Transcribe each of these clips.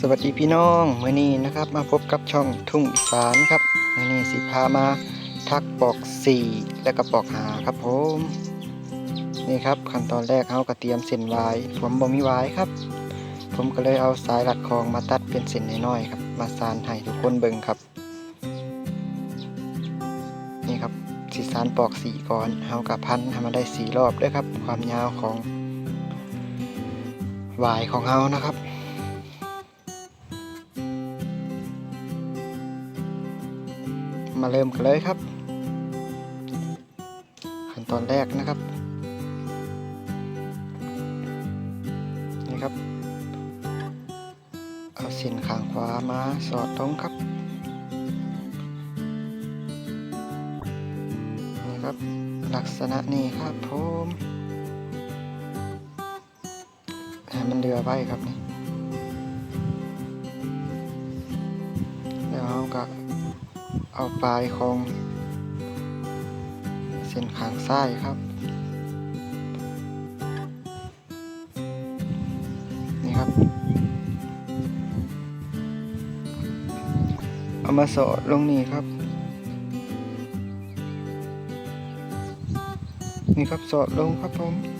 สวัสดีพี่น้องมื่อนี้นะครับมาพบกับช่องทุ่งสานครับมื่อนี้สิพามาทักปอกสี่และก็ปอกหาครับผมนี่ครับขั้นตอนแรกเขาก็เตรียมเส้นวายผมบ่มีวายครับ ผมก็เลยเอาสายรัดคองมาตัดเป็นเส้นน้อยๆครับ มาสานให้ทุกคนเบิ่งครับนี่ครับสีสานปอกสีก่อนเฮากับพันทำมาได้สีรอบด้วยครับ ความยาวของวายของเฮานะครับ มาเริ่มกันเลยครับ ขั้นตอนแรกนะครับ นี่ครับ เอาเส้นขางขวามาสอดตรงครับ นี่ครับ ลักษณะนี้ครับผมให้มันเดือไว้ครับนี่ เอาปลายของเส้นขางซ้ายครับ นี่ครับ เอามาสอดลงนี่ครับ นี่ครับสอดลงครับผม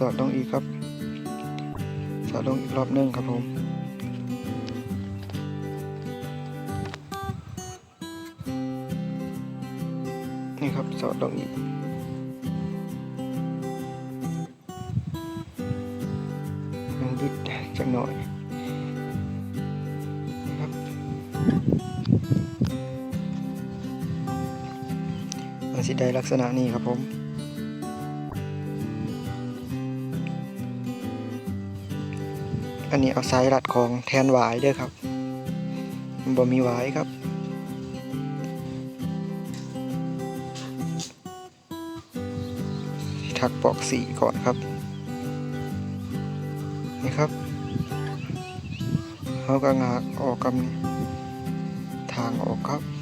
สอดลงอีกครับ สอดลงอีกรอบนึงครับผมนี่ครับสอดลงอีกมันบิดจักหน่อยนะครับมันสิได้ลักษณะนี้ครับผม อันนี้เอาไซรัดของแทนหวายเด้วยครับบ่มีหวายครับทักปอกสีก่อนครับนี่ครับเขาก็งากออกกับนี่ทางออกครับ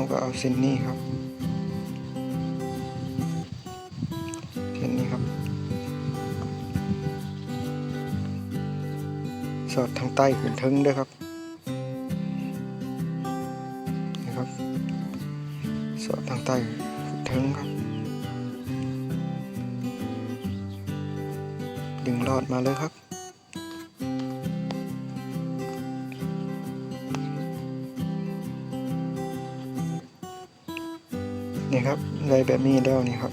เขาก็เอาเส้นนี้ครับเส้นนี้ครับ สอดทางใต้ขึ้นทึงด้วยครับนี่ครับ สอดทางใต้ขึ้นทึงครับ ดึงรอดมาเลยครับ นี่ครับได้แบบนี้แล้วนี่ครับ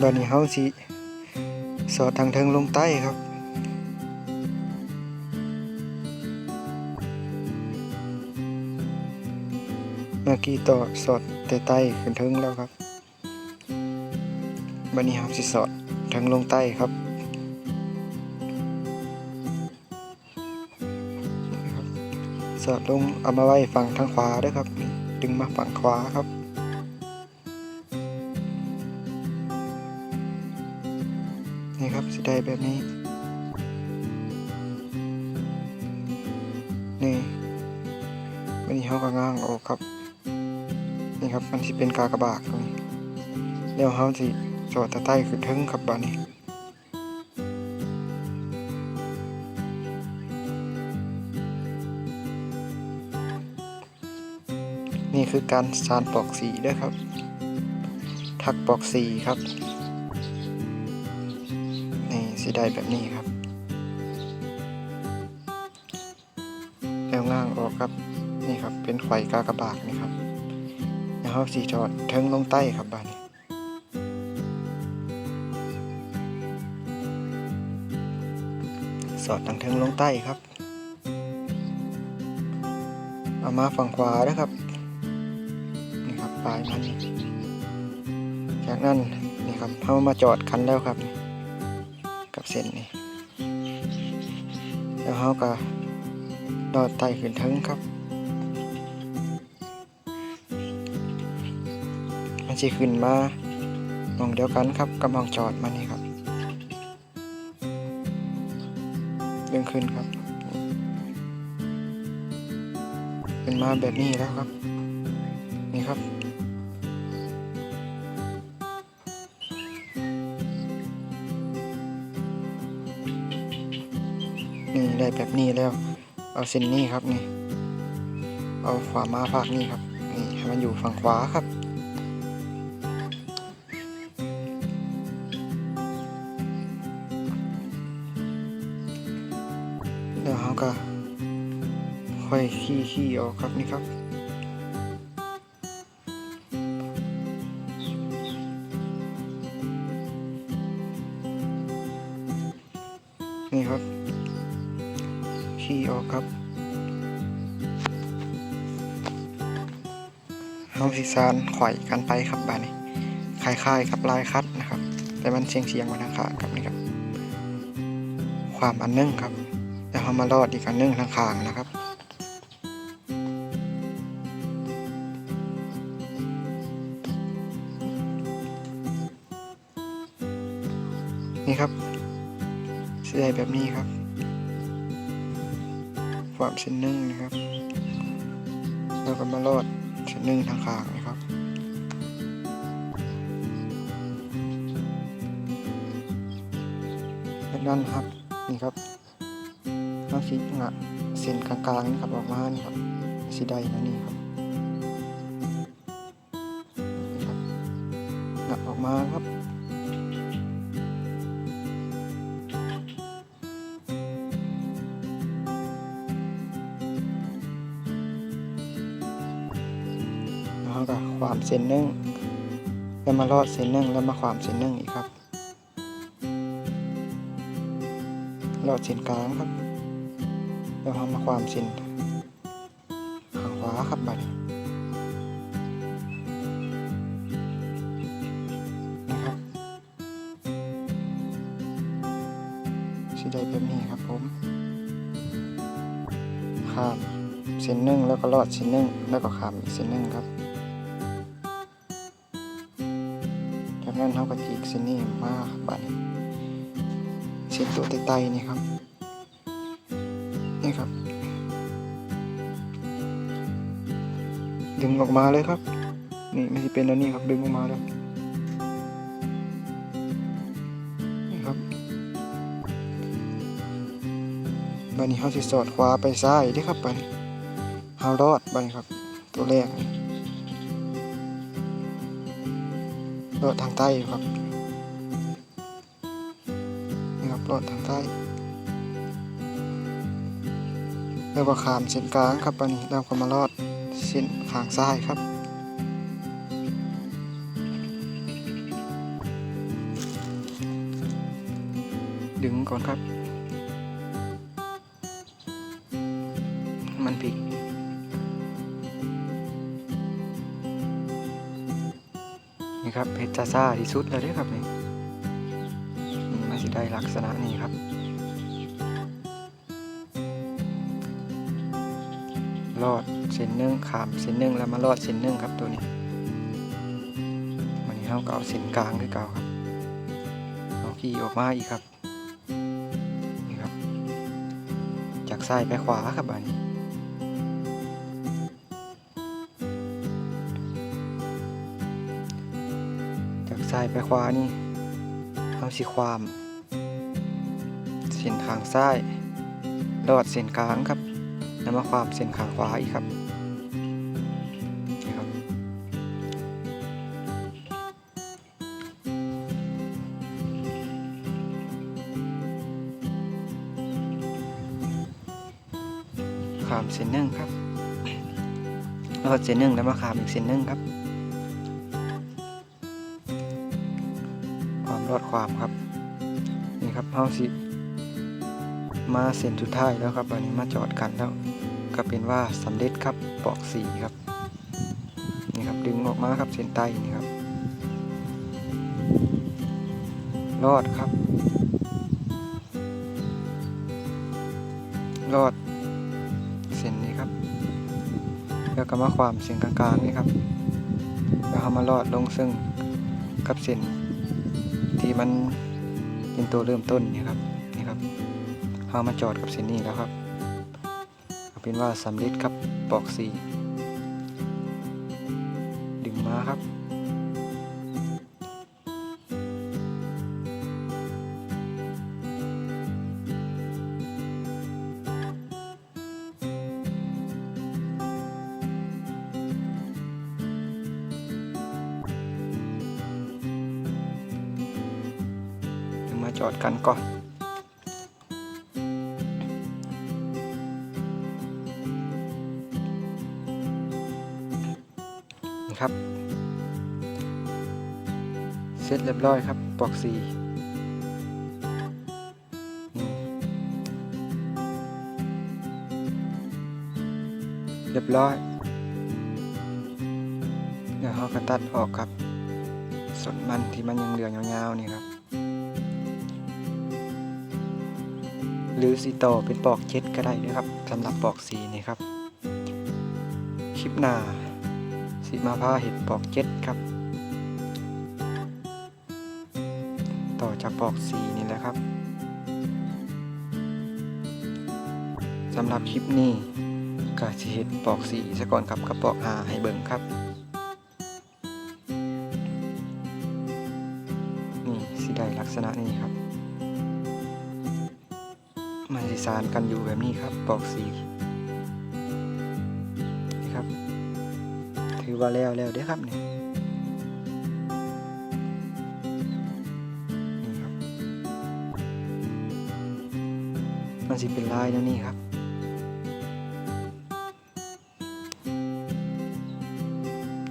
ตอนนี้เฮาสิสอดทางเทิงลงใต้ครับเมื่อกี้ต่อสอดแต่ใต้ขึ้นเทิงแล้วครับบันนี้ครับสิสอดทางลงใต้ครับนะครับสอดลงเอามาไว้ฝั่งทางขวาด้วยครับ ดึงมาฝั่งขวาครับ นี่ครับสิได้แบบนี้ นี่วันนี้เขาก็ง้างออกครับ นี่ครับมันสิเป็นกากระบากตรงนี้แล้วเขาสิสอดตะไต้ขึ้นทึงครับบานนี้ นี่คือการสานปอกสีด้วยครับ ทักปอกสีครับ นี่สีได้แบบนี้ครับ แล้วง่างออกครับ นี่ครับ เป็นไข่กากระบากนี่ครับแล้วสีจอดเทิงลงใต้ครับบ้านนี้สอดทางเทิงลงใต้ครับ เอามาฝั่งขวานะครับ ปลายมันนี่จากนั้นนี่ครับเขามาจอดคันแล้วครับ กับเส้นนี่แล้วเขาก็รอดไต่ขึ้นเทิงครับ มันสิขึ้นมามองเดียวกันครับกับหมองจอดมันนี่ครับดึงขึ้นครับ เป็นมาแบบนี้แล้วครับ นี่ครับ นี่ได้แบบนี้แล้ว เอาเส้นนี้ครับนี่ เอาขวามาภาคนี้ครับ นี่ให้มันอยู่ฝั่งขวาครับเดี๋ยวเขาก็ค่อยขี้ขี้ออกครับนี่ครับ เฮาสิซานข่อยกันไปครับบ้าดนี้คล้ายๆกับลายคัดนะครับ แต่มันเชียงเชียงมาทางข้างครับนี่ครับ ความอันนึงครับแล้วเรามารอดอีกอันนึ่งทางข้างนะครับนี่ครับเสียแบบนี้ครับ ความเส้นนึ่งนะครับ แล้วก็มารอด ชั้นหนึ่งทางข้างนะครับ ด้านั้นครับนี่ครับน้ำสีงะเส้นกลางๆนี่ครับออกมานี่ครับสีใดนะนี่ครับนี่ครับงะออกมาครับ เส้นหนึ่งแล้วมารอดเส้นหนึ่งแล้วมาความเส้นหนึ่งอีกครับรอดเส้นกลางครับแล้วเรามาความเส้นข้างขวาครับบัดนะครับสีได้แบบนี้ครับผมข้ามเส้นหนึ่งแล้วก็รอดเส้นหนึ่งแล้วก็ข้ามอีกเส้นหนึ่งครับ นั้นเราก็จีกเส้นนี้มาบัดนเส้นตัวไตๆนี่ครับนี่ครับ ดึงออกมาเลยครับ นี่ไม่ใช่เป็นแล้วนี่ครับดึงออกมาแล้วนี่ครับบันนี้เขาจะสอดขวาไปซ้ายเด้ครับบัดนเขารอดบัดนครับ ตัวแรก รอดทางใต้อยู่ครับนี่ครับรอดทางใต้แล้วก็ขามเส้นกลางครับอันนี้แล้วก็มารอดเส้นขางซ้ายครับดึงก่อนครับ ซ่าที่สุดแล้วด้อครับนี่มันสิได้ลักษณะนี้ครับรอดเส้นหนึ่งขามเส้นหนึ่งแล้วมารอดเส้นหนึ่งครับตัวนี้วันนี้เราก็เอาเส้นกลางด้วยเก่าครับเอาขี่ออกมาอีกครับนี่ครับ จากซ้ายไปขวาครับอันนี้ ซ้ายไปขวานี่เอาสิความ เส้นทางซ้ายรอดเส้นกลางครับแล้วมาความเส้นขางขวาอีกครับนี่ครับขามเส้นหนึ่งครับรอดเส้นหนึ่งแล้วมาขามอีกเส้นหนึ่งครับ อดความครับ นี่ครับเฮาสิ มาเส้นสุดท้ายแล้วครับวันนี้มาจอดกันแล้ว ก็เป็นว่าสำเร็จครับปอกสีครับ นี่ครับดึงออกมาครับเส้นใต้นี่ครับ รอดครับ รอดเส้นนี้ครับ แล้วก็มาความเส้นกลางๆนี่ครับแล้วเอามาลอดลงซึ่งกับเส้น มันเป็นตัวเริ่มต้นนี่ครับนี่ครับเอามาจอดกับเส้นนี้แล้วครับเอาเป็นว่าสำเร็จครับปอกสี กันก่อนนะครับ เสร็จเรียบร้อยครับปลอกสีเรียบร้อย เดี๋ยวเราก็ตัดออกครับ ส่วนมันที่มันยังเหลือยาวๆนี่ครับ รือสีต่อเป็นปอกเจ็ดก็ได้ด้วยครับสำหรับปอกสีนี่ครับ คลิปหน้าสีมาผ้าเห็ดปอกเจ็ดครับ ต่อจากปอกสีนี่แหละครับสำหรับคลิปนี้ก็สิเห็ดปอกสีซะก่อนครับกับปอกหาให้เบิ่งครับนี่สีได้ลักษณะนี้ครับ สารกันอยู่แบบนี้ครับปอกสีนี่ครับ ถือว่าแล้วแล้วเด้ครับเนี่ยนี่ครับ มันสิเป็นลายแล้วนี่ครับ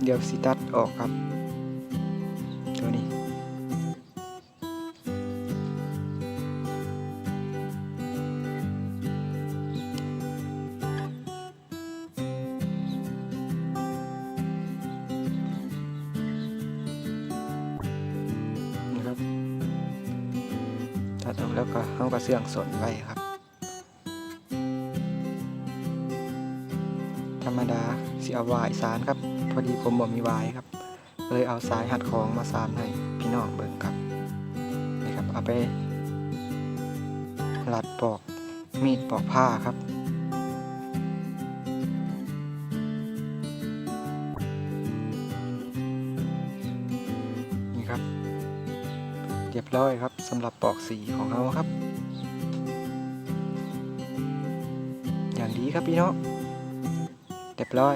เดี๋ยวสิตัดออกครับ ก็เอากระเสื่องสนไว้ครับ ธรรมดาสิเอาวายสารครับ พอดีผมบ่มีวายครับ เลยเอาสายหัดของมาสานให้พี่น้องเบิ่งครับนี่ครับเอาไปหลัดปอกมีดปอกผ้าครับ เรียบร้อยครับสำหรับปอกสีของเราครับ อย่างดีครับพี่น้องเรียบร้อย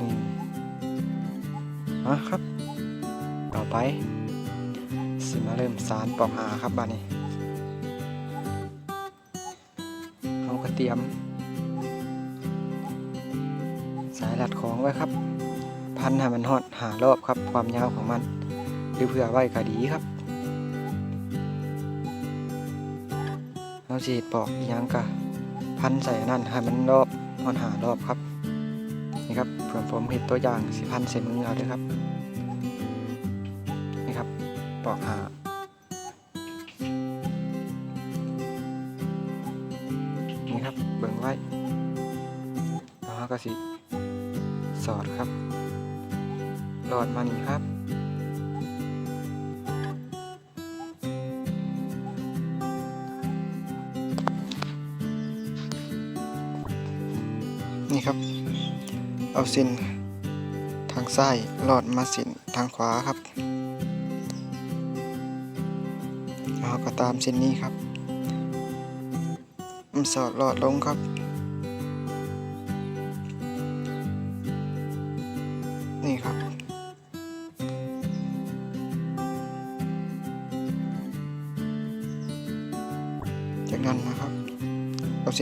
นี่มาครับ ต่อไป สิมาเริ่มสารปอกหาครับบ้านนี้เราก็เตรียม ไว้ครับ พันให้มันหอดหารอบครับ ความยาวของมัน หรือเผื่อไว้ก็ดีครับเราสีดปอกอิหยังกะพันใส่นั่นให้มันรอบหอดหารอบครับนี่ครับเพื่อนผมเห็นตัวอย่างสิพันเส้นมือเอาด้วยครับนี่ครับปอกหานี่ครับเบิ่งไว้แล้วเราก็สิ สอดครับ หลอดมานี่ครับ นี่ครับ เอาเส้นทางซ้ายหลอดมาเส้นทางขวาครับแล้วก็ตามเส้นนี้ครับสอดหลอดลงครับ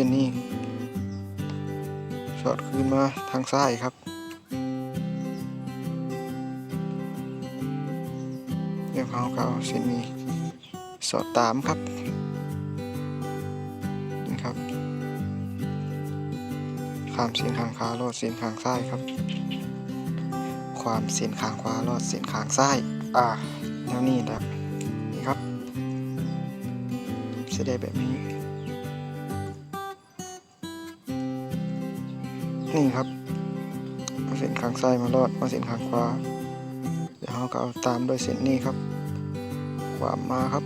ส้นนี้สอดคืนมาทางซ้ายครับเดี๋ยวเขาเอาเส้นนี้สอดตามครับนี่ครับข้ามเส้นข้างขวาลอดเส้นข้างซ้ายครับ ความเส้นข้างขวาลอดเส้นข้างซ้ายอ่าแนวนี้แหละนี่ครับจะได้แบบนี้ นี่ครับเอาเส้นข้างซ้ายมาลอดมาเส้นข้างขวาเดี๋ยวเราก็เอาตามด้วยเส้นนี้ครับขวามมาครับ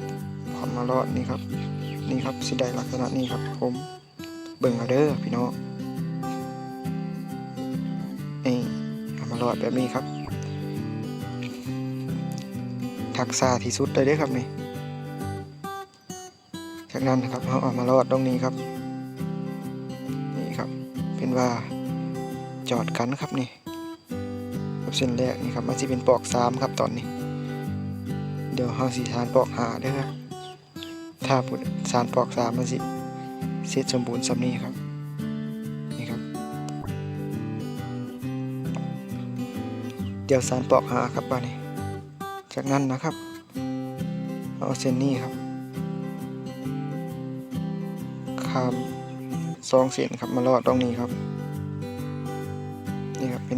ขวามมาลอดนี่ครับ นี่ครับสิได้ลักษณะนี้ครับผมเบิ่งเอาเด้อพี่น้องนี่เอามาลอดแบบนี้ครับ ทักษะที่สุดเลยเด้อครับนี่จากนั้นนะครับเราเอามาลอดตรงนี้ครับ นี่ครับเป็นว่า จอดกันครับนี่กับเส้นแรกนี่ครับมันจะเป็นปอกสามครับตอนนี้ เดี๋ยวเราสีทานปอกหาเด้อครับถ้าปุดสารปอกสามมันสิเสร็จสมบูรณ์สำนี้ครับนี่ครับ เดี๋ยวสารปอกหาครับบ้านนี้ จากนั้นนะครับเอาเส้นนี้ครับข้ามสองเส้นครับมาลอดตรงนี้ครับ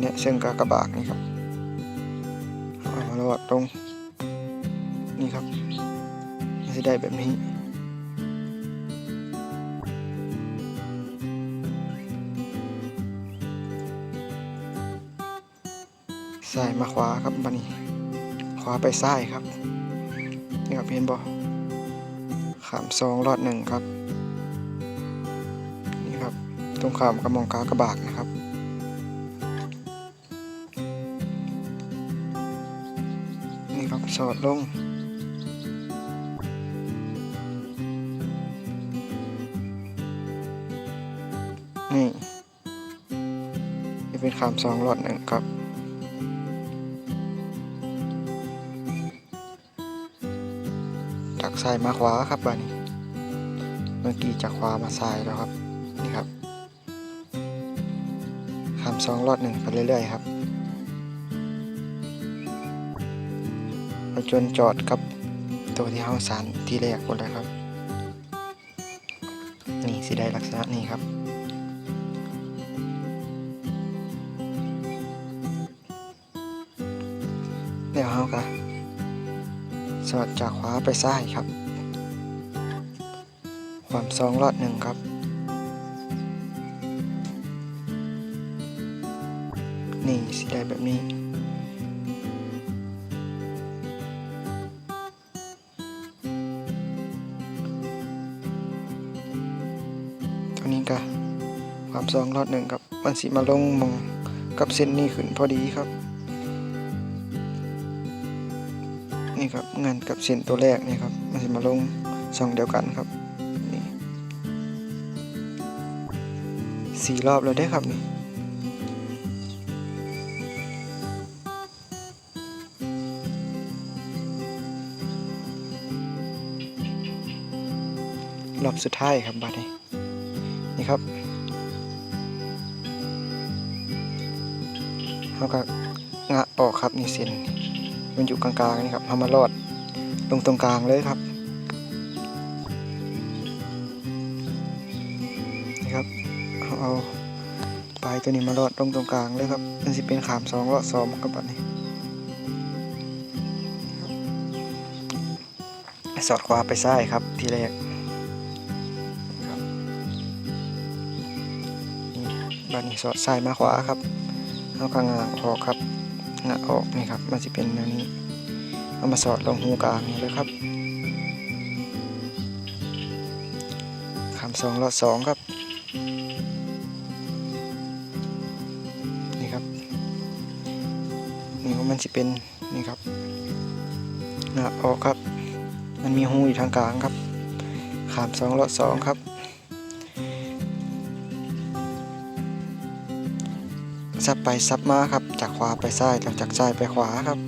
เนี่ยเส้นกากบากนี่ครับเอามาลอดตรงนี่ครับมันจะได้แบบนี้ซ้ายมาขวาครับบันนี้ ขวาไปซ้ายครับนี่ครับเห็นบ่ขามสองรอดหนึ่งครับ นี่ครับ ตรงขามกระมองกากระบากนะครับ สอดลง นี่นี่เป็นขามสองรอดหนึ่งครับจากซ้ายมาขวาครับบ้านี้ เมื่อกี้จากขวามาซ้ายแล้วครับ นี่ครับขามสองรอดหนึ่งไปเรื่อยๆครับ จนจอดกับ ตัวที่เฮาสารที่แรกหมดเลยครับ นี่สิได้ลักษณะนี้ครับ เดี๋ยวเฮาก็สอดจากขวาไปซ้ายครับ ความสองรอดหนึ่งครับ นี่สิได้แบบนี้ สองรอดหนึ่งครับ มันสิมาลงมองกับเส้นนี้ขึ้นพอดีครับ นี่ครับงานกับเส้นตัวแรกนี่ครับ มันจะมาลงช่องเดียวกันครับนี่สี่รอบแล้วได้ครับนี่รอบสุดท้ายครับบัดนี้นี่ครับ เขาก็งะออกครับนี่เส้นมันอยู่กลางๆนี่ครับเอามาลอดลงตรงกลางเลยครับนี่ครับเอาเอาปลายตัวนี้มาลอดลงตรงกลางเลยครับมันจะเป็นขามสองลอดสองครับแบบนี้สอดขวาไปซ้ายครับทีแรกครับนี่บ้านนี้สอดซ้ายมาขวาครับ เอากลางงางออกครับงะออกนี่ครับ มันจะเป็นแนวนี้ เอามาสอดลงหูกลางนี่เลยครับคำสองรอดสองครับ นี่ครับนี่ก็มันจะเป็นนี่ครับงะออกครับ มันมีหูอยู่ทางกลางครับขามสองรอดสองครับ ซับไปซับมาครับ จากขวาไปซ้ายจากจากซ้ายไปขวาครับ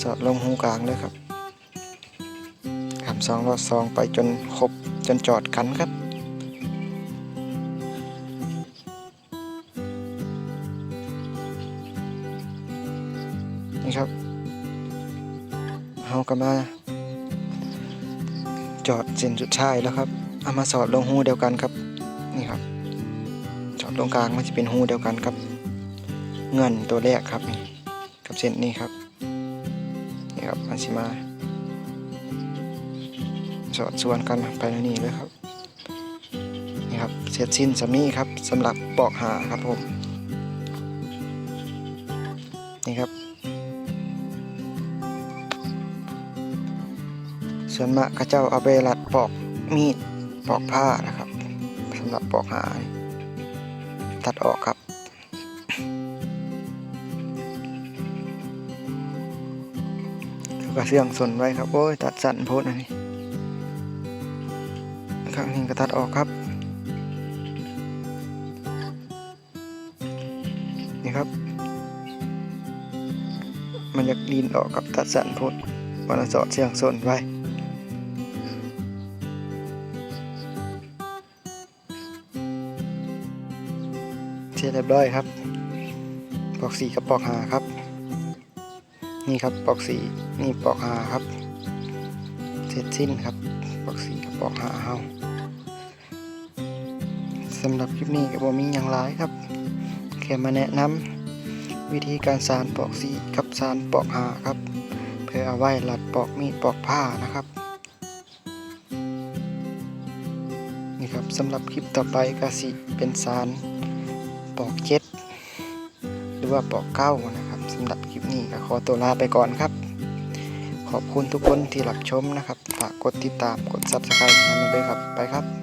สอดลงหูกลางเลยครับขามสองรอดสองไปจนครบจนจอดกันครับนี่ครับเราก็มา จอดเส้นสุดท้ายแล้วครับเอามาสอดลงหูเดียวกันครับนี่ครับ ตรงกลางมันจะเป็นหูเดียวกันครับเงินตัวแรกครับนี่กับเส้นนี้ครับนี่ครับมันสิมา สอดส่วนกันไปนนี้เลยครับนี่ครับเสร็จสิ้นสามีครับสำหรับปอกหาครับผมนี่ครับส่วนมากเขาเจ้าเอาไปรัดปอกมีดปอกผ้านะครับสำหรับปอกหา ตัดออกครับแล้วก็เสื่องสนไว้ครับ โอ้ย ตัดสั่นโพดอันนี้ข้างนี้ก็ตัดออกครับนี่ครับ มันจะลีนออกกับตัดสั่นโพดวันสอดเสื่องสนไว้ เสร็จเรียบร้อยครับ ปอกสีกับปอกหาครับ นี่ครับปอกสีนี่ปอกหาครับ เสร็จสิ้นครับ ปอกสีกับปอกหาเฮาสำหรับคลิปนี้ก็บ่มีอย่างหลายครับแค่มาแนะนำวิธีการสานปอกสีกับสานปอกหาครับ เพื่อเอาไว้หลัดปอกมีดปอกผ้านะครับนี่ครับสำหรับคลิปต่อไปก็สิเป็นสาร ปอกเจ็ดหรือว่าปอกเก้านะครับสำหรับคลิปนี้ก็ขอตัวลาไปก่อนครับ ขอบคุณทุกคนที่รับชมนะครับ ฝากกดติดตามกด subscribe ให้ด้วยครับ ไปครับ